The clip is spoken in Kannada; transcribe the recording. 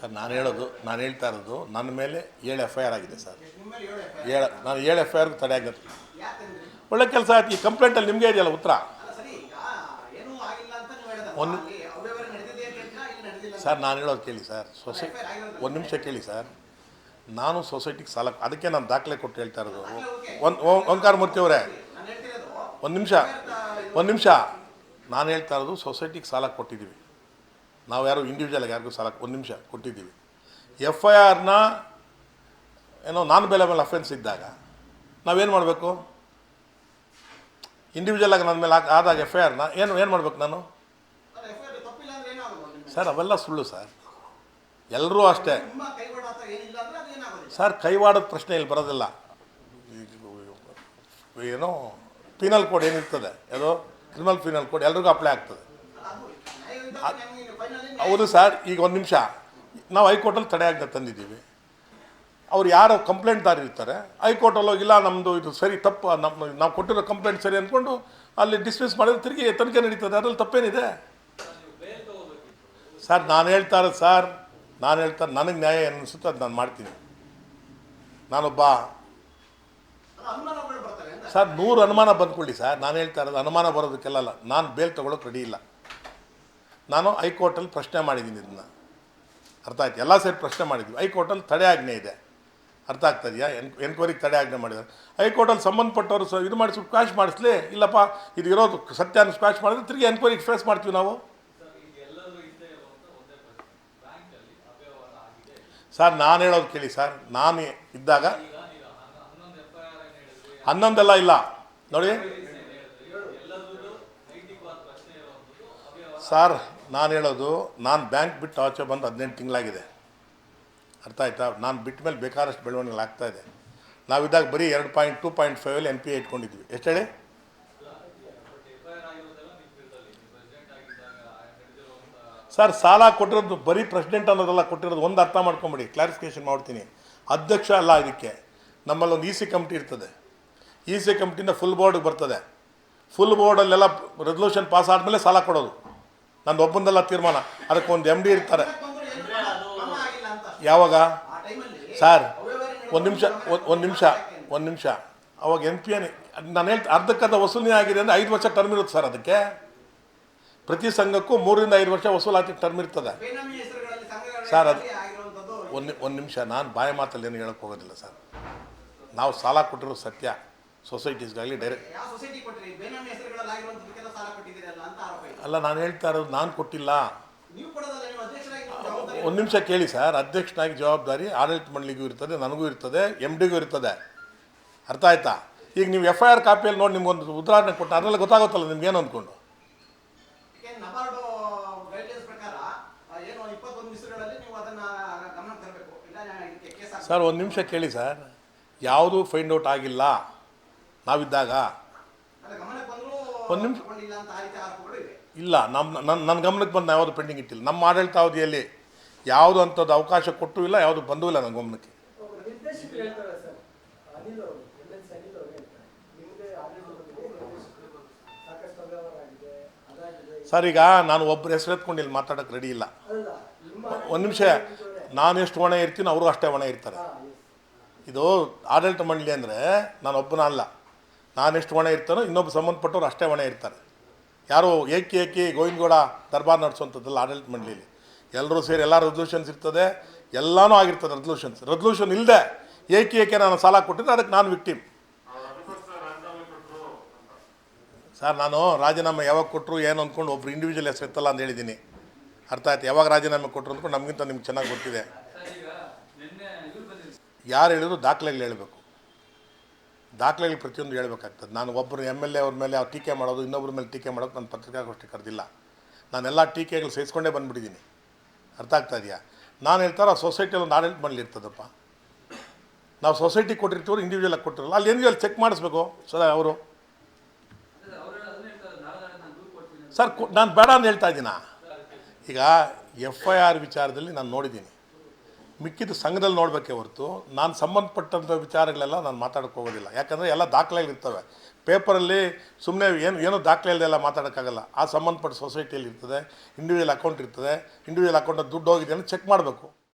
ಸರ್ ನಾನು ಹೇಳೋದು ನಾನು ಹೇಳ್ತಾ ಇರೋದು ನನ್ನ ಮೇಲೆ ಏಳು ಎಫ್ ಐ ಆರ್ ಆಗಿದೆ ಸರ್. ಏಳು ನಾನು ಏಳು ಎಫ್ ಐ ಆರ್ ತಡೆ ಆಗುತ್ತೆ ಒಳ್ಳೆ ಕೆಲಸ ಆಯ್ತು ಈ ಕಂಪ್ಲೇಂಟಲ್ಲಿ ನಿಮಗೆ ಇದೆಯಲ್ಲ ಉತ್ತರ? ಒಂದು- ಸರ್ ನಾನು ಹೇಳೋದು ಕೇಳಿ ಸರ್. ಸೊಸೈ ಒಂದು ನಿಮಿಷ ಕೇಳಿ ಸರ್. ನಾನು ಸೊಸೈಟಿಗೆ ಸಾಲ ಅದಕ್ಕೆ ನಾನು ದಾಖಲೆ ಕೊಟ್ಟು ಹೇಳ್ತಾ ಇರೋದು. ಒಂದು ಓಂಕಾರ ಮೂರ್ತಿ ಅವರೇ. ಒಂದು ನಿಮಿಷ ಒಂದು ನಿಮಿಷ. ನಾನು ಹೇಳ್ತಾ ಇರೋದು ಸೊಸೈಟಿಗೆ ಸಾಲ ಕೊಟ್ಟಿದ್ದೀವಿ. ನಾವು ಯಾರು ಇಂಡಿವಿಜುವಲ್ ಯಾರಿಗೂ ಸಾಲ ಒಂದು ನಿಮಿಷ ಕೊಟ್ಟಿದ್ದೀವಿ. ಎಫ್ ಐ ಆರ್ನ ಏನೋ ನಾನ್ ಬೆಲೆಬಲ್ ಅಫೆನ್ಸ್ ಇದ್ದಾಗ ನಾವೇನು ಮಾಡಬೇಕು? ಇಂಡಿವಿಜುವಲಾಗಿ ನನ್ನ ಮೇಲೆ ಆಗ್- ಆದಾಗ ಎಫ್ ಐ ಆರ್ನ ಏನು ಏನು ಮಾಡಬೇಕು ನಾನು? ಸರ್ ಅವೆಲ್ಲ ಸುಳ್ಳು ಸರ್ ಎಲ್ಲರೂ ಅಷ್ಟೇ. ಸರ್ ಕೈವಾಡದ ಪ್ರಶ್ನೆ ಇಲ್ಲಿ ಬರೋದಿಲ್ಲ. ಏನೋ ಪೀನಲ್ ಕೋಡ್ ಏನಿರ್ತದೆ? ಅದು ಕ್ರಿಮಿನಲ್ ಪೀನಲ್ ಕೋಡ್ ಎಲ್ರಿಗೂ ಅಪ್ಲೈ ಆಗ್ತದೆ. ಹೌದು ಸರ್, ಈಗ ಒಂದು ನಿಮಿಷ. ನಾವು ಹೈಕೋರ್ಟಲ್ಲಿ ತಡೆ ಆಗದೆ ತಂದಿದ್ದೀವಿ. ಅವ್ರು ಯಾರು ಕಂಪ್ಲೇಂಟ್ದಾರ ಇರ್ತಾರೆ. ಹೈಕೋರ್ಟಲ್ಲಿ ಹೋಗಿಲ್ಲ ನಮ್ಮದು ಇದು ಸರಿ, ತಪ್ಪು ನಮ್ಮ ನಾವು ಕೊಟ್ಟಿರೋ ಕಂಪ್ಲೇಂಟ್ ಸರಿ ಅಂದ್ಕೊಂಡು ಅಲ್ಲಿ ಡಿಸ್ಮಿಸ್ ಮಾಡಿದ್ರೆ ತಿರುಗಿ ತನಿಖೆ ನಡೀತದೆ. ಅದ್ರಲ್ಲಿ ತಪ್ಪೇನಿದೆ? ಸರ್, ನಾನು ಹೇಳ್ತಾ ಇರೋದು ಸರ್, ನಾನು ಹೇಳ್ತಾ ನನಗೆ ನ್ಯಾಯ ಅನ್ನಿಸುತ್ತೆ ಅದು ನಾನು ಮಾಡ್ತೀನಿ. ನಾನೊಬ್ಬ ಸರ್, ನೂರು ಅನುಮಾನ ಬಂದ್ಕೊಳ್ಳಿ ಸರ್. ನಾನು ಹೇಳ್ತಾ ಇರೋದು ಅನುಮಾನ ಬರೋದಕ್ಕೆಲ್ಲ ನಾನು ಬೇಲ್ ತೊಗೊಳಕ್ಕೆ ರೆಡಿ ಇಲ್ಲ. ನಾನು ಹೈಕೋರ್ಟಲ್ಲಿ ಪ್ರಶ್ನೆ ಮಾಡಿದ್ದೀನಿ ಇದನ್ನು. ಅರ್ಥ ಆಯ್ತು? ಎಲ್ಲ ಸೇರಿ ಪ್ರಶ್ನೆ ಮಾಡಿದ್ವಿ. ಹೈಕೋರ್ಟಲ್ಲಿ ತಡೆ ಆಜ್ಞೆ ಇದೆ. ಅರ್ಥ ಆಗ್ತದೆಯಾ ಎನ್, ಎನ್ಕ್ವೈರಿಗೆ ತಡೆ ಆಜ್ಞೆ ಮಾಡಿದ್ದಾರೆ. ಹೈಕೋರ್ಟಲ್ಲಿ ಸಂಬಂಧಪಟ್ಟವರು ಸ, ಇದು ಮಾಡಿಸಿ ಸ್ಕ್ವಾಶ್ ಮಾಡಿಸ್ಲಿ? ಇಲ್ಲಪ್ಪ, ಇದು ಇರೋದು ಸತ್ಯನ ಸ್ಕ್ವಾಶ್ ಮಾಡಿದ್ರೆ ತಿರುಗಿ ಎನ್ಕ್ವೈರಿಗೆ ಫೇಸ್ ಮಾಡ್ತೀವಿ ನಾವು. ಸರ್, ನಾನು ಹೇಳೋದು ಕೇಳಿ ಸರ್. ನಾನು ಇದ್ದಾಗ ಹನ್ನೊಂದೆಲ್ಲ ಇಲ್ಲ. ನೋಡಿ. ಸರ್ ನಾನು ಹೇಳೋದು, ನಾನು ಬ್ಯಾಂಕ್ ಬಿಟ್ಟು ಆಚೆ ಬಂದು ಹದಿನೆಂಟು ತಿಂಗಳಾಗಿದೆ. ಅರ್ಥ ಆಯ್ತಾ? ನಾನು ಬಿಟ್ಟ ಮೇಲೆ ಬೇಕಾದಷ್ಟು ಬೆಳವಣಿಗೆ ಆಗ್ತಾ ಇದೆ. ನಾವಿದ್ದಾಗ ಬರೀ ಎರಡು ಪಾಯಿಂಟ್, ಟೂ ಪಾಯಿಂಟ್ ಫೈವಲ್ಲಿ ಎನ್ ಪಿ ಐ ಇಟ್ಕೊಂಡಿದ್ವಿ. ಎಷ್ಟು ಹೇಳಿ? ಸರ್, ಸಾಲ ಕೊಟ್ಟಿರೋದು ಬರೀ ಪ್ರೆಸಿಡೆಂಟ್ ಅನ್ನೋದಲ್ಲ, ಕೊಟ್ಟಿರೋದು ಒಂದು ಅರ್ಥ ಮಾಡ್ಕೊಂಬಿಡಿ. ಕ್ಲಾರಿಫಿಕೇಷನ್ ಮಾಡ್ತೀನಿ. ಅಧ್ಯಕ್ಷ ಅಲ್ಲ ಇದಕ್ಕೆ. ನಮ್ಮಲ್ಲಿ ಒಂದು ಇ ಸಿ ಕಮಿಟಿ ಇರ್ತದೆ. ಇ ಸಿ ಕಮಿಟಿಯಿಂದ ಫುಲ್ ಬೋರ್ಡ್ಗೆ ಬರ್ತದೆ. ಫುಲ್ ಬೋರ್ಡಲ್ಲೆಲ್ಲ ರೆಸಲ್ಯೂಷನ್ ಪಾಸ್ ಆದಮೇಲೆ ಸಾಲ ಕೊಡೋದು. ನಂದು ಒಬ್ಬಂದೆಲ್ಲ ತೀರ್ಮಾನ. ಅದಕ್ಕೆ ಒಂದು ಎಂ ಡಿ ಇರ್ತಾರೆ. ಯಾವಾಗ? ಸರ್ ಒಂದು ನಿಮಿಷ ಒಂದು ನಿಮಿಷ ಒಂದು ನಿಮಿಷ. ಅವಾಗ ಎನ್ ಪಿ ಎನ್ ನಾನು ಹೇಳ್ತಾ ಅರ್ಧಕ್ಕರ್ಧ ವಸೂಲಿ ಆಗಿದೆ ಅಂದರೆ ಐದು ವರ್ಷ ಟರ್ಮ್ ಇರುತ್ತೆ ಸರ್ ಅದಕ್ಕೆ. ಪ್ರತಿ ಸಂಘಕ್ಕೂ ಮೂರಿಂದ ಐದು ವರ್ಷ ವಸೂಲಾತಿ ಟರ್ಮ್ ಇರ್ತದೆ. ಸರ್, ಅದು- ಒಂದು ಒಂದು ನಿಮಿಷ ನಾನು ಬಾಯಿ ಮಾತಲ್ಲಿ ಏನು ಹೇಳೋಕ್ಕೆ ಹೋಗೋದಿಲ್ಲ ಸರ್. ನಾವು ಸಾಲ ಕೊಟ್ಟಿರೋ ಸತ್ಯ. ಸೊಸೈಟೀಸ್ಗಾಗಲಿ ಡೈರೆಕ್ಟ್ ಅಲ್ಲ ನಾನು ಹೇಳ್ತಾ ಇರೋದು ನಾನು ಕೊಟ್ಟಿಲ್ಲ. ಒಂದು ನಿಮಿಷ ಕೇಳಿ ಸರ್. ಅಧ್ಯಕ್ಷನಾಗಿ ಜವಾಬ್ದಾರಿ ಆಡಳಿತ ಮಂಡಳಿಗೂ ಇರ್ತದೆ ನನಗೂ ಇರ್ತದೆ ಎಂ ಡಿಗೂ ಇರ್ತದೆ. ಅರ್ಥ ಆಯ್ತಾ? ಈಗ ನೀವು ಎಫ್ ಐ ಆರ್ ಕಾಪಿಯಲ್ಲಿ ನೋಡಿ ನಿಮ್ಗೊಂದು ಉದಾಹರಣೆ ಕೊಟ್ಟು ಅದರಲ್ಲಿ ಗೊತ್ತಾಗುತ್ತಲ್ಲ ನಿಮ್ಗೆ ಏನು ಅಂದ್ಕೊಂಡು? ಸರ್ ಒಂದು ನಿಮಿಷ ಕೇಳಿ ಸರ್. ಯಾವುದೂ ಫೈಂಡ್ ಔಟ್ ಆಗಿಲ್ಲ. ನಾವಿದ್ದಾಗ. ಒಂದು ಗಮನಕ್ಕೆ ಬಂದರೂ ಒಂದ್ ನಿಮಿಷ. ಇಲ್ಲ ನಮ್ಮ ನನ್ನ ನನ್ನ ಗಮನಕ್ಕೆ ಬಂದು ಯಾವುದು ಪೆಂಡಿಂಗ್ ಇಟ್ಟಿಲ್ಲ. ನಮ್ಮ ಆಡಳಿತಾವಧಿಯಲ್ಲಿ ಯಾವುದು ಅಂಥದ್ದು ಅವಕಾಶ ಕೊಟ್ಟೂ ಇಲ್ಲ ಯಾವುದು ಬಂದೂ ಇಲ್ಲ ನನ್ನ ಗಮನಕ್ಕೆ. ಸರ್. ಅನಿಲ್ ಅವರು ಎಲ್ ಎನ್ ಅವರು ಹೇಳ್ತಾರೆ. ನಿಮ್ಮದೇ ಆಡಳಿತದಲ್ಲಿ ನಿರ್ದೇಶಕರು ಸಾಕಷ್ಟು ಅವ್ಯವಹಾರ ಆಗಿದೆ ಸರ್ ಈಗ ನಾನು ಒಬ್ಬರು ಹೆಸರು ಎತ್ಕೊಂಡು ಇಲ್ಲಿ. ಮಾತಾಡೋಕ್ಕೆ ರೆಡಿ ಇಲ್ಲ ಒಂದು ನಿಮಿಷ. ನಾನು ಎಷ್ಟು ಹೊಣೆ ಇರ್ತೀನಿ ಅವರು ಅಷ್ಟೇ ಹೊಣೆ ಇರ್ತಾರೆ. ಇದು ಆಡಳಿತ ಮಂಡಳಿ ಅಂದರೆ ನಾನು ಒಬ್ಬನ ಅಲ್ಲ ನಾನೆಷ್ಟು ಹೊಣೆ ಇರ್ತಾನೋ, ಇನ್ನೊಬ್ಬ ಸಂಬಂಧಪಟ್ಟವ್ರು ಅಷ್ಟೇ ಹೊಣೆ ಇರ್ತಾರೆ. ಯಾರು ಏಕೆ ಏಕೆ ಗೋವಿಂದಗೌಡ ದರ್ಬಾರ್ ನಡೆಸುವಂಥದ್ದಲ್ಲ ಆಡಳಿತ ಮಂಡಳಿಲಿ. ಎಲ್ಲರೂ ಸೇರಿ ಎಲ್ಲ ರೆಸಲ್ಯೂಷನ್ಸ್ ಇರ್ತದೆ, ಎಲ್ಲನೂ ಆಗಿರ್ತದೆ ರೆಸಲ್ಯೂಷನ್ಸ್ ರೆಸಲ್ಯೂಷನ್ ಇಲ್ಲದೆ ಏಕೆ ಏಕೆ ನಾನು ಸಾಲ ಕೊಟ್ಟಿದ್ದೆ ಅದಕ್ಕೆ ನಾನು ವಿಕ್ಟಿಮ್ ಸರ್, ನಾನು ರಾಜೀನಾಮೆ ಯಾವಾಗ ಕೊಟ್ಟರು ಏನು ಅಂದ್ಕೊಂಡು ಒಬ್ರು ಇಂಡಿವಿಜುವಲ್ ಹೆಸರು ಇತ್ತಲ್ಲ ಅಂತ ಹೇಳಿದ್ದೀನಿ. ಅರ್ಥ ಆಯ್ತು, ಯಾವಾಗ ರಾಜೀನಾಮೆ ಕೊಟ್ಟರು ಅಂದ್ಕೊಂಡು ನಮಗಿಂತ ನಿಮ್ಗೆ ಚೆನ್ನಾಗಿ ಗೊತ್ತಿದೆ. ಯಾರು ಹೇಳಿದ್ರು ದಾಖಲೆಗಳು ಹೇಳಬೇಕು. ದಾಖಲೆಗಳು ಪ್ರತಿಯೊಂದು ಹೇಳ್ಬೇಕಾಗ್ತದೆ. ನಾನು ಒಬ್ಬರು ಎಂ ಎಲ್ ಎ ಅವ್ರ ಮೇಲೆ ಅವ್ರು ಟೀಕೆ ಮಾಡೋದು ಇನ್ನೊಬ್ಬರ ಮೇಲೆ ಟೀಕೆ ಮಾಡೋದು ನಾನು ಪತ್ರಿಕಾಗೋಷ್ಠಿ ಕರೆದಿಲ್ಲ. ನಾನೆಲ್ಲ ಟೀಕೆಗಳು ಸಹಿಸ್ಕೊಂಡೇ ಬಂದುಬಿಟ್ಟಿದ್ದೀನಿ. ಅರ್ಥ ಆಗ್ತಾ ಇದೆಯಾ? ನಾನು ಆ ಸೊಸೈಟಿಯಲ್ಲಿ ಒಂದು ಆಡಳಿತ ಮಾಡಲಿ ಇರ್ತದಪ್ಪ. ನಾವು ಸೊಸೈಟಿ ಕೊಟ್ಟಿರ್ತೀವಿ ಇಂಡಿವಿಜುವಲಾಗಿ ಕೊಟ್ಟಿರಲ್ಲ, ಅಲ್ಲಿ ಇಂಡಿವಿಜುವಲ್ ಚೆಕ್ ಮಾಡಿಸ್ಬೇಕು. ಸರ್, ಅವರು. ಸರ್ ನಾನು ಬೇಡ ಅಂತ ಹೇಳ್ತಾ ಇದ್ದೀನ? ಈಗ ಎಫ್ ಐ ಆರ್ ವಿಚಾರದಲ್ಲಿ ನಾನು ನೋಡಿದ್ದೀನಿ. ಮಿಕ್ಕಿದ ಸಂಘದಲ್ಲಿ ನೋಡಬೇಕೇ ಹೊರತು ನಾನು ಸಂಬಂಧಪಟ್ಟಂಥ ವಿಚಾರಗಳೆಲ್ಲ ನಾನು ಮಾತಾಡೋಕ್ಕೆ ಹೋಗೋದಿಲ್ಲ. ಯಾಕಂದರೆ ಎಲ್ಲ ದಾಖಲೆಗಳಿರ್ತವೆ ಪೇಪರಲ್ಲಿ ಸುಮ್ಮನೆ ಏನು, ಏನೋ ದಾಖಲೆ ಇಲ್ಲದೆಲ್ಲ ಮಾತಾಡೋಕ್ಕಾಗಲ್ಲ. ಆ ಸಂಬಂಧಪಟ್ಟ ಸೊಸೈಟಿಯಲ್ಲಿ ಇರ್ತದೆ ಇಂಡಿವಿಜುವಲ್ ಅಕೌಂಟ್ ಇರ್ತದೆ ಇಂಡಿವಿಜುವಲ್ ಅಕೌಂಟಲ್ಲಿ ದುಡ್ಡು ಹೋಗಿದೆ ಅಂತ ಚೆಕ್ ಮಾಡಬೇಕು.